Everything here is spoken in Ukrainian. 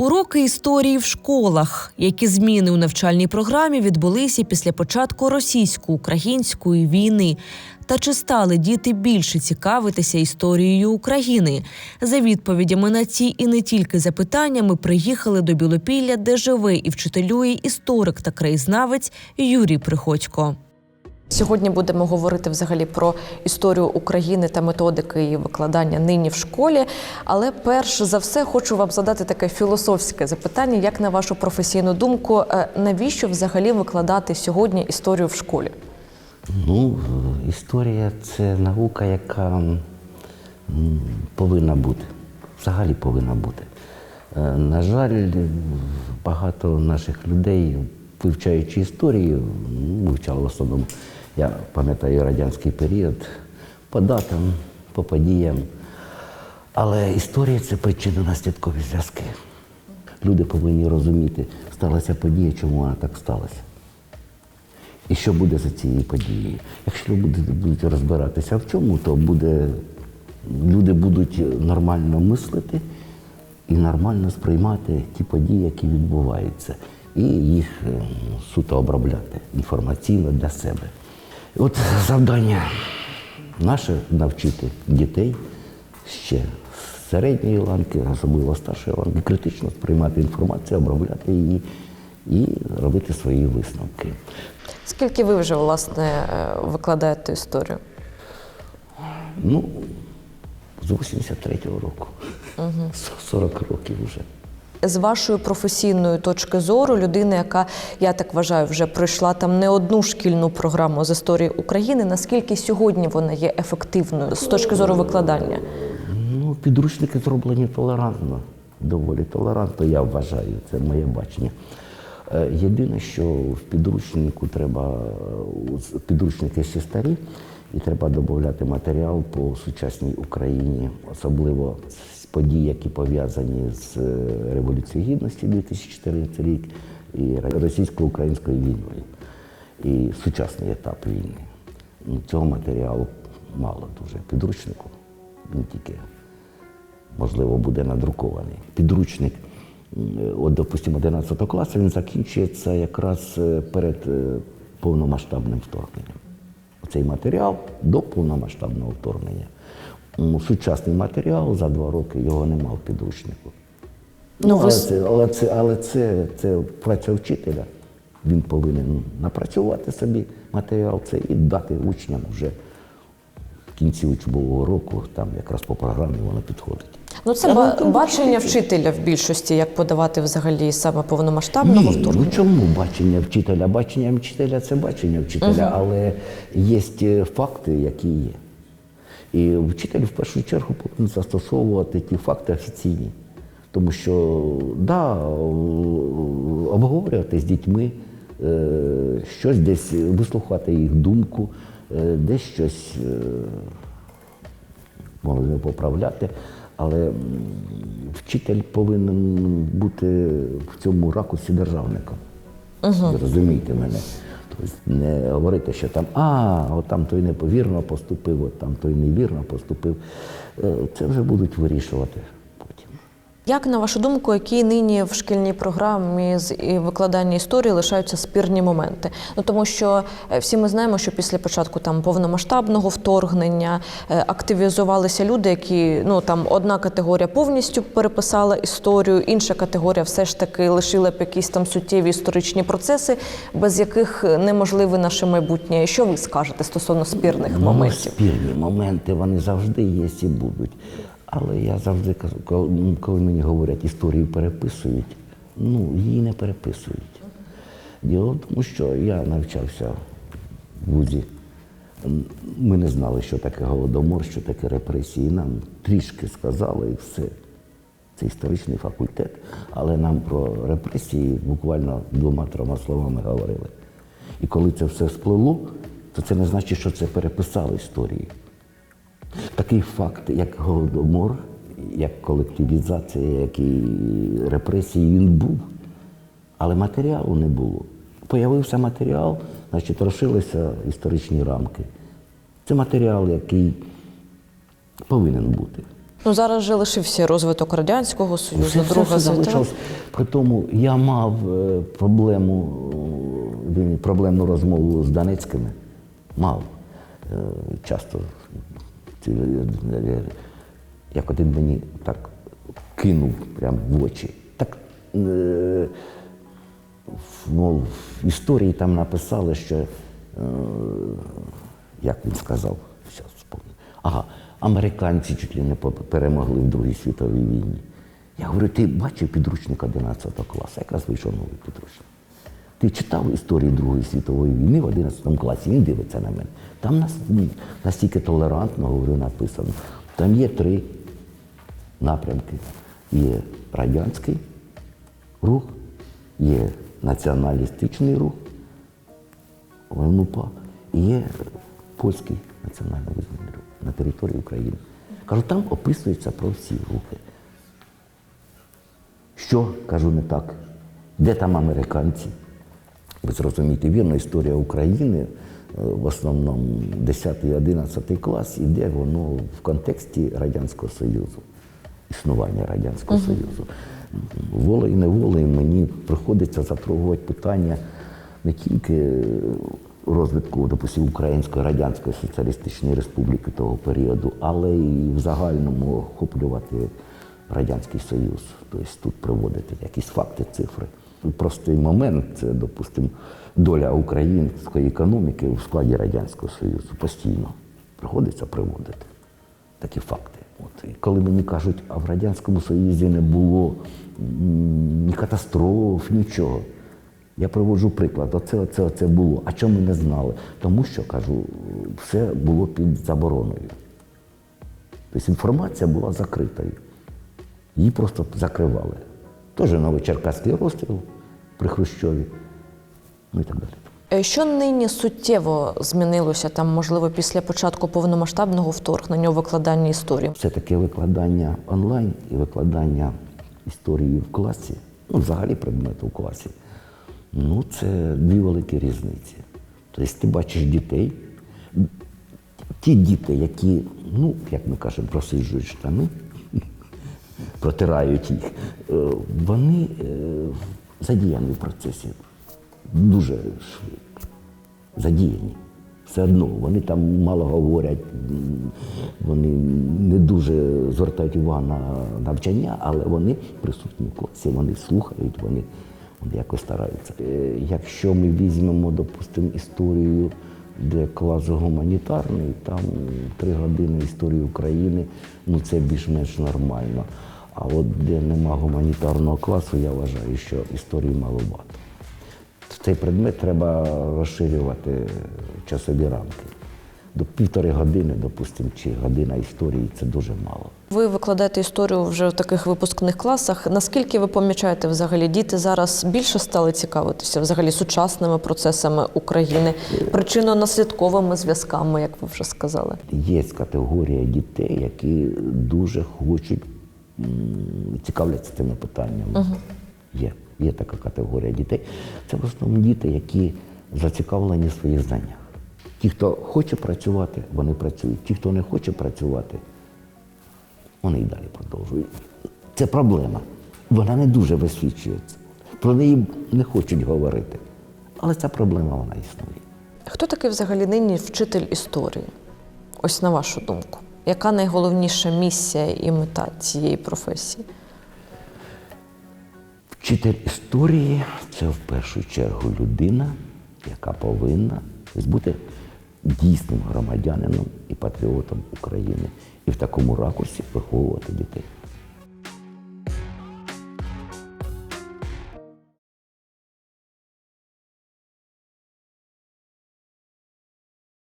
Уроки історії в школах. Які зміни у навчальній програмі відбулися після початку російсько-української війни? Та чи стали діти більше цікавитися історією України? За відповідями на ці і не тільки запитання ми приїхали до Білопілля, де живе і вчителює історик та краєзнавець Юрій Приходько. Сьогодні будемо говорити взагалі про історію України та методики її викладання нині в школі. Але перш за все хочу вам задати таке філософське запитання: як на вашу професійну думку, е, навіщо взагалі викладати сьогодні історію в школі? Ну, історія це наука, яка повинна бути. Взагалі повинна бути. Е, На жаль, багато наших людей, вивчаючи історію, вивчали в основному, я пам'ятаю радянський період, по датам, по подіям. Але історія це причинно-наслідкові зв'язки. Люди повинні розуміти, сталася подія, чому вона так сталася. І що буде за цією подією? Якщо люди будуть розбиратися в чому, то буде, люди будуть нормально мислити і нормально сприймати ті події, які відбуваються, і їх е, суто обробляти інформаційно для себе. От завдання наше навчити дітей ще з середньої ланки, особливо старшої ланки, критично сприймати інформацію, обробляти її і робити свої висновки. Скільки ви вже власне е, викладаєте історію? Ну, з 83-го року. 40 років вже. З вашої професійної точки зору, людина, яка я так вважаю, вже пройшла там не одну шкільну програму з історії України. Наскільки сьогодні вона є ефективною з точки зору викладання? Ну, підручники зроблені толерантно, доволі толерантно, я вважаю, це моє бачення. Е, Єдине, що в підручнику треба, е, підручники ще старі, і треба додати матеріал по сучасній Україні, особливо подій, які пов'язані з е, Революцією Гідності 2014 рік і російсько-українською війною, і сучасний етап війни. Ну, Цього матеріалу мало дуже підручнику. Він тільки, можливо, буде надрукований. Підручник, от, допустимо, 11 класу, він закінчується якраз е, перед е, повномасштабним вторгненням. Цей матеріал до повномасштабного вторгнення. Сучасний матеріал за два роки його нема в підручнику. Ну, Ну, ви але це, але, це, але це, це праця вчителя. Він повинен напрацювати собі матеріал це і дати учням вже в кінці учбового року, там якраз по програмі воно підходить. Ну це ба- ну, бачення вчителя в більшості, як подавати взагалі саме повномасштабного Ні, вторгнення. ну чому бачення вчителя? Бачення вчителя це бачення вчителя, але є е, факти, які є. І вчитель в першу чергу повинен застосовувати ті факти офіційні. Тому що, да, обговорювати з дітьми, е, щось десь вислухати їх думку, е, десь щось е, можна поправляти, але вчитель повинен бути в цьому ракурсі державником. Ви розумієте мене? Не говорити, що там, а, от там той неповірно поступив, от там той невірно поступив. Е, Це вже будуть вирішувати. Як на вашу думку, які нині в шкільній програмі з викладання історії лишаються спірні моменти? Ну тому що е, всі ми знаємо, що після початку там повномасштабного вторгнення е, активізувалися люди, які ну там одна категорія повністю переписала історію, інша категорія все ж таки лишила б якісь там суттєві історичні процеси, без яких неможливе наше майбутнє. Що ви скажете стосовно спірних Ну, моментів? спірні моменти, вони завжди є і будуть. Але я завжди кажу, коли- коли мені говорять, історію переписують, ну, її не переписують. Діло в тому, що я навчався в ВУЗі. Ми не знали, що таке голодомор, що таке репресії. Нам трішки сказали і все. Це історичний факультет, але нам про репресії буквально двома-трьома словами говорили. І коли це все сплило, то це не значить, що це переписали історії. Такий факт, як голодомор, як колективізація, як і репресії, він був, але матеріалу не було. Появився матеріал, значить, розшилися історичні рамки. Це матеріал, який повинен бути. Ну зараз же лишився розвиток радянського союзу, Все, друга все. При тому я мав е, проблему, е, проблемну розмову з Донецькими. Мав. Е, Часто як один мені так кинув прямо в очі. Так, е, мов, в історії там написали, що, е, як він сказав, зараз спомню. Ага, американці чуть ли не перемогли в Другій світовій війні. Я говорю, ти бачив підручник 11 класу, якраз вийшов новий підручник. Ти читав історію Другої світової війни в 11 класі, він дивиться на мене. Там нас, настільки толерантно, говорю, написано. Там є три напрямки. Є радянський рух, є націоналістичний рух, ОНУПА, і є польський національно визнаний рух на території України. Кажу, там описується про всі рухи. Що, кажу, не так? Де там американці? Ви зрозумієте, вірно, історія України е, в основному 10-11 клас іде воно в контексті Радянського Союзу, існування Радянського Союзу. Волею неволею мені приходиться затрагувати питання не тільки розвитку, допустимо, Української Радянської Соціалістичної Республіки того періоду, але і в загальному охоплювати Радянський Союз, тобто тут приводити якісь факти, цифри. Простий момент це, допустимо, доля української економіки в складі Радянського Союзу постійно приходиться приводити такі факти. От. І коли мені кажуть, а в Радянському Союзі не було ні катастроф, нічого. Я приводжу приклад, оце, оце, оце було. А чому ми не знали? Тому що, кажу, все було під забороною. Тобто інформація була закритою. Її просто закривали. Теж Новочеркаський розстріл при Хрущові, ну і так далі. Е, Що нині суттєво змінилося там, можливо, після початку повномасштабного вторгнення у викладанні історії? Все-таки викладання онлайн і викладання історії в класі, ну, взагалі предмету в класі, ну, це дві великі різниці. Тобто ти бачиш дітей, ті діти, які, ну, як ми кажемо, просиджують штани, протирають їх, е, вони е, задіяні в процесі дуже. Задіяні. Все одно, вони там мало говорять, вони не дуже звертають увагу на навчання, але вони присутні в класі, вони слухають, вони, вони якось стараються. Е, Якщо ми візьмемо, допустимо, історію, де клас гуманітарний, там три години історії України, ну це більш-менш нормально. А от де нема гуманітарного класу, я вважаю, що історії малобато. Цей предмет треба розширювати часові рамки. До півтори години, допустимо, чи година історії це дуже мало. Ви викладаєте історію вже в таких випускних класах. Наскільки ви помічаєте взагалі, діти зараз більше стали цікавитися взагалі сучасними процесами України, причинно-наслідковими зв'язками, як ви вже сказали? Є категорія дітей, які дуже хочуть цікавляться цими питаннями. Є. Є така категорія дітей. Це в основному діти, які зацікавлені в своїх знаннях. Ті, хто хоче працювати, вони працюють. Ті, хто не хоче працювати, вони і далі продовжують. Це проблема. Вона не дуже висвічується. Про неї не хочуть говорити. Але ця проблема вона існує. Хто такий взагалі нині вчитель історії? Ось на вашу думку, яка найголовніша місія і мета цієї професії? Вчитель історії це в першу чергу людина, яка повинна бути дійсним громадянином і патріотом України і в такому ракурсі виховувати дітей.